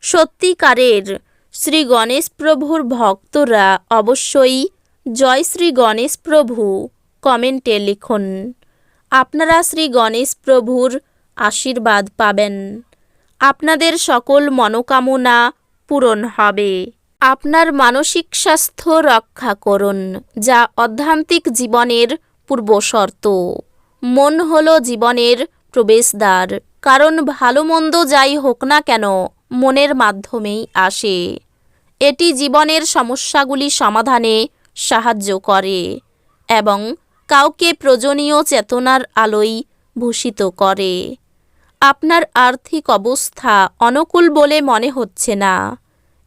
সত্যিকারের শ্রী গণেশ প্রভুর ভক্তরা অবশ্যই জয় শ্রী গণেশ প্রভু কমেন্টে লিখুন। আপনারা শ্রী গণেশ প্রভুর আশীর্বাদ পাবেন। আপনাদের সকল মনোকামনা পূরণ হবে। আপনার মানসিক স্বাস্থ্য রক্ষা করুন, যা অধ্যান্তিক জীবনের পূর্বশর্ত। মন হল জীবনের প্রবেশদ্বার। কারণ ভালো মন্দ যাই হোক না কেন মনের মাধ্যমেই আসে। এটি জীবনের সমস্যাগুলি সমাধানে সাহায্য করে এবং কাউকে প্রয়োজনীয় চেতনার আলোয় ভূষিত করে। আপনার আর্থিক অবস্থা অনুকূল বলে মনে হচ্ছে না।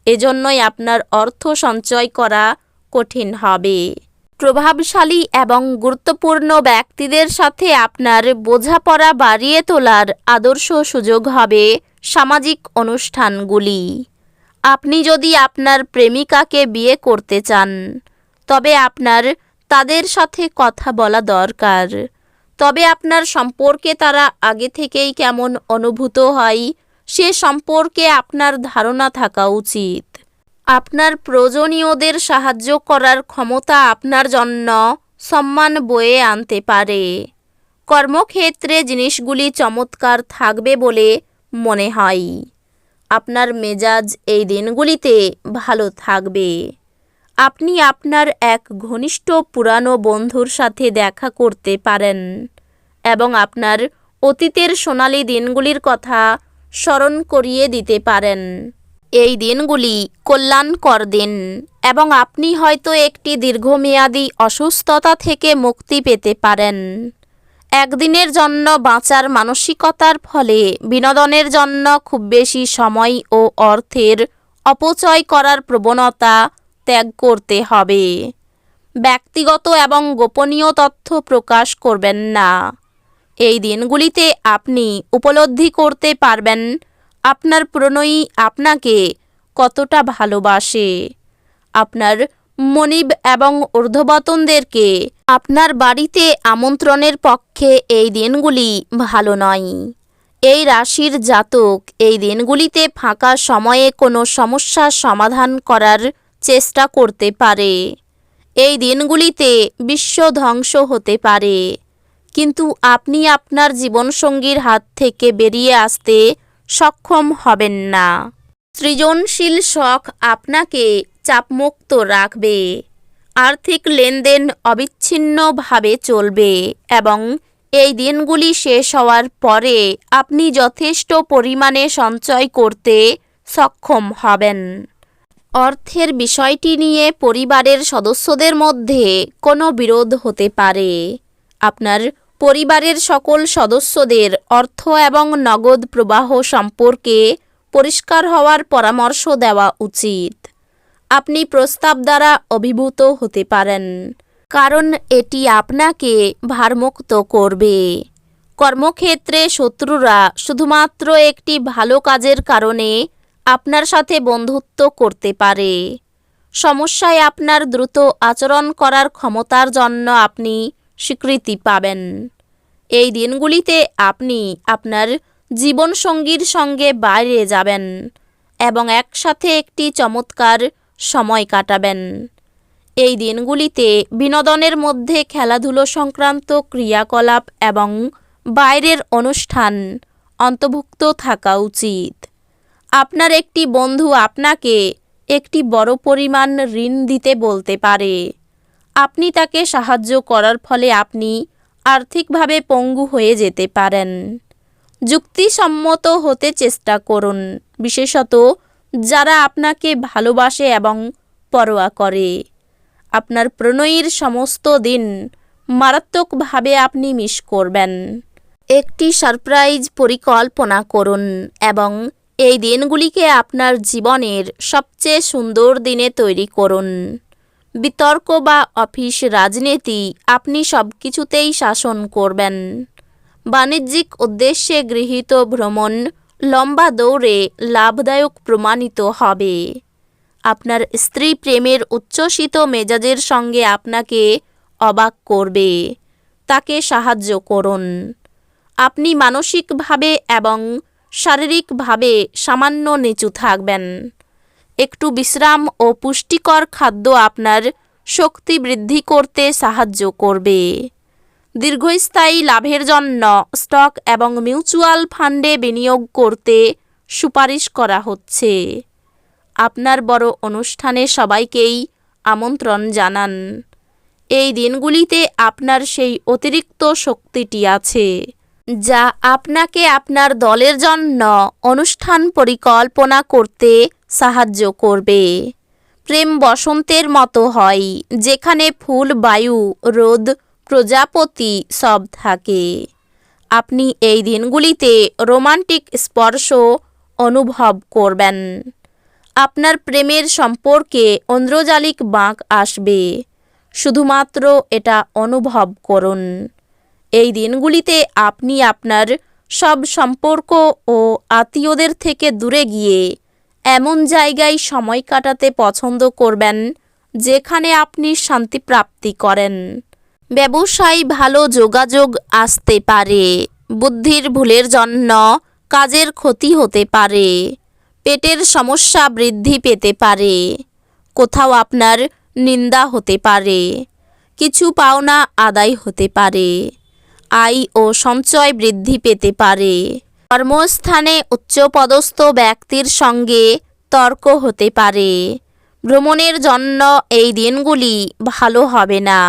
এজন্যই আপনার অর্থ সঞ্চয় করা কঠিন হবে। প্রভাবশালী এবং গুরুত্বপূর্ণ ব্যক্তিদের সাথে আপনার বোঝাপড়া বাড়িয়ে তোলার আদর্শ সুযোগ হবে সামাজিক অনুষ্ঠানগুলি। আপনি যদি আপনার প্রেমিকাকে বিয়ে করতে চান, তবে আপনার তাদের সাথে কথা বলা দরকার। তবে আপনার সম্পর্কে তারা আগে থেকেই কেমন অনুভূত হয়, সে সম্পর্কে আপনার ধারণা থাকা উচিত। আপনার প্রয়োজনীয়দের সাহায্য করার ক্ষমতা আপনার জন্য সম্মান বয়ে আনতে পারে। কর্মক্ষেত্রে জিনিসগুলি চমৎকার থাকবে বলে মনে হয়। আপনার মেজাজ এই দিনগুলিতে ভালো থাকবে। আপনি আপনার এক ঘনিষ্ঠ পুরানো বন্ধুর সাথে দেখা করতে পারেন এবং আপনার অতীতের সোনালি দিনগুলির কথা স্মরণ করিয়ে দিতে পারেন। এই দিনগুলি কল্যাণকর দিন এবং আপনি হয়তো একটি দীর্ঘমেয়াদী অসুস্থতা থেকে মুক্তি পেতে পারেন। একদিনের জন্য বাঁচার মানসিকতার ফলে বিনোদনের জন্য খুব বেশি সময় ও অর্থের অপচয় করার প্রবণতা ত্যাগ করতে হবে। ব্যক্তিগত এবং গোপনীয় তথ্য প্রকাশ করবেন না। এই দিনগুলিতে আপনি উপলব্ধি করতে পারবেন আপনার প্রণয়ী আপনাকে কতটা ভালোবাসে। আপনার মনিব এবং ঊর্ধ্ববতনদেরকে আপনার বাড়িতে আমন্ত্রণের পক্ষে এই দিনগুলি ভালো নয়। এই রাশির জাতক এই দিনগুলিতে ফাঁকা সময়ে কোনো সমস্যার সমাধান করার চেষ্টা করতে পারে। এই দিনগুলিতে বিশ্ব ধ্বংস হতে পারে। কিন্তু আপনি আপনার জীবনসঙ্গীর হাত থেকে বেরিয়ে আসতে সক্ষম হবেন না। সৃজনশীল শখ আপনাকে চাপমুক্ত রাখবে। আর্থিক লেনদেন অবিচ্ছিন্নভাবে চলবে এবং এই দিনগুলি শেষ হওয়ার পরে আপনি যথেষ্ট পরিমাণে সঞ্চয় করতে সক্ষম হবেন। অর্থের বিষয়টি নিয়ে পরিবারের সদস্যদের মধ্যে কোনো বিরোধ হতে পারে। আপনার পরিবারের সকল সদস্যদের অর্থ এবং নগদ প্রবাহ সম্পর্কে পরিষ্কার হওয়ার পরামর্শ দেওয়া উচিত। আপনি প্রস্তাব দ্বারা অভিভূত হতে পারেন। কারণ এটি আপনাকে ভারমুক্ত করবে। কর্মক্ষেত্রে শত্রুরা শুধুমাত্র একটি ভালো কাজের কারণে আপনার সাথে বন্ধুত্ব করতে পারে। সমস্যায় আপনার দ্রুত আচরণ করার ক্ষমতার জন্য আপনি স্বীকৃতি পাবেন। এই দিনগুলিতে আপনি আপনার জীবনসঙ্গীর সঙ্গে বাইরে যাবেন এবং একসাথে একটি চমৎকার সময় কাটাবেন। এই দিনগুলিতে বিনোদনের মধ্যে খেলাধুলো সংক্রান্ত ক্রিয়াকলাপ এবং বাইরের অনুষ্ঠান অন্তর্ভুক্ত থাকা উচিত। আপনার একটি বন্ধু আপনাকে একটি বড় পরিমাণ ঋণ দিতে বলতে পারে। আপনি তাকে সাহায্য করার ফলে আপনি আর্থিকভাবে পঙ্গু হয়ে যেতে পারেন। যুক্তিসম্মত হতে চেষ্টা করুন, বিশেষত যারা আপনাকে ভালোবাসে এবং পরোয়া করে। আপনার প্রণয়ীর সমস্ত দিন মারাত্মকভাবে আপনি মিস করবেন। একটি সারপ্রাইজ পরিকল্পনা করুন এবং এই দিনগুলিকে আপনার জীবনের সবচেয়ে সুন্দর দিনে তৈরি করুন। বিতর্ক বা অফিস রাজনীতি আপনি সব কিছুতেই শাসন করবেন। বাণিজ্যিক উদ্দেশ্যে গৃহীত ভ্রমণ লম্বা দৌড়ে লাভদায়ক প্রমাণিত হবে। আপনার স্ত্রী প্রেমের উচ্ছ্বসিত মেজাজের সঙ্গে আপনাকে অবাক করবে। তাকে সাহায্য করুন। আপনি মানসিকভাবে এবং শারীরিকভাবে সামান্য নিচু থাকবেন। একটু বিশ্রাম ও পুষ্টিকর খাদ্য আপনার শক্তি বৃদ্ধি করতে সাহায্য করবে। দীর্ঘস্থায়ী লাভের জন্য স্টক এবং মিউচুয়াল ফান্ডে বিনিয়োগ করতে সুপারিশ করা হচ্ছে। আপনার বড় অনুষ্ঠানে সবাইকেই আমন্ত্রণ জানান। এই দিনগুলিতে আপনার সেই অতিরিক্ত শক্তিটি আছে, যা আপনাকে আপনার দলের জন্য অনুষ্ঠান পরিকল্পনা করতে সাহায্য করবে। প্রেম বসন্তের মতো হয়, যেখানে ফুল, বায়ু, রোদ প্রজাপতি সব থাকে। আপনি এই দিনগুলিতে রোমান্টিক স্পর্শ অনুভব করবেন। আপনার প্রেমের সম্পর্কে অন্দ্রজালিক বাঁক আসবে। শুধুমাত্র এটা অনুভব করুন। এই দিনগুলিতে আপনি আপনার সব সম্পর্ক ও আত্মীয়দের থেকে দূরে গিয়ে এমন জায়গায় সময় কাটাতে পছন্দ করবেন, যেখানে আপনি শান্তি প্রাপ্তি করেন। ব্যবসায় ভালো যোগাযোগ আসতে পারে। বুদ্ধির ভুলের জন্য কাজের ক্ষতি হতে পারে। পেটের সমস্যা বৃদ্ধি পেতে পারে। কোথাও আপনার নিন্দা হতে পারে। কিছু পাওনা আদায় হতে পারে। আয় ও সঞ্চয় বৃদ্ধি পেতে পারে। কর্মস্থানে উচ্চপদস্থ ব্যক্তির সঙ্গে তর্ক হতে পারে। ভ্রমণের জন্য এই দিনগুলি ভালো হবে না।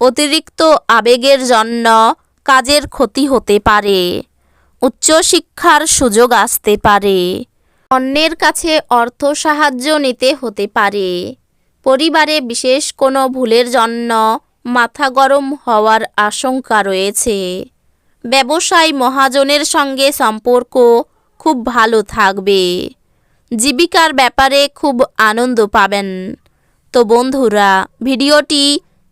অতিরিক্ত আবেগের জন্য কাজের ক্ষতি হতে পারে। উচ্চশিক্ষার সুযোগ আসতে পারে। অন্যের কাছে অর্থ সাহায্য নিতে হতে পারে। পরিবারে বিশেষ কোনো ভুলের জন্য মাথা গরম হওয়ার আশঙ্কা রয়েছে। ব্যবসায় মহাজনের সঙ্গে সম্পর্ক খুব ভালো থাকবে। জীবিকার ব্যাপারে খুব আনন্দ পাবেন। তো বন্ধুরা, ভিডিওটি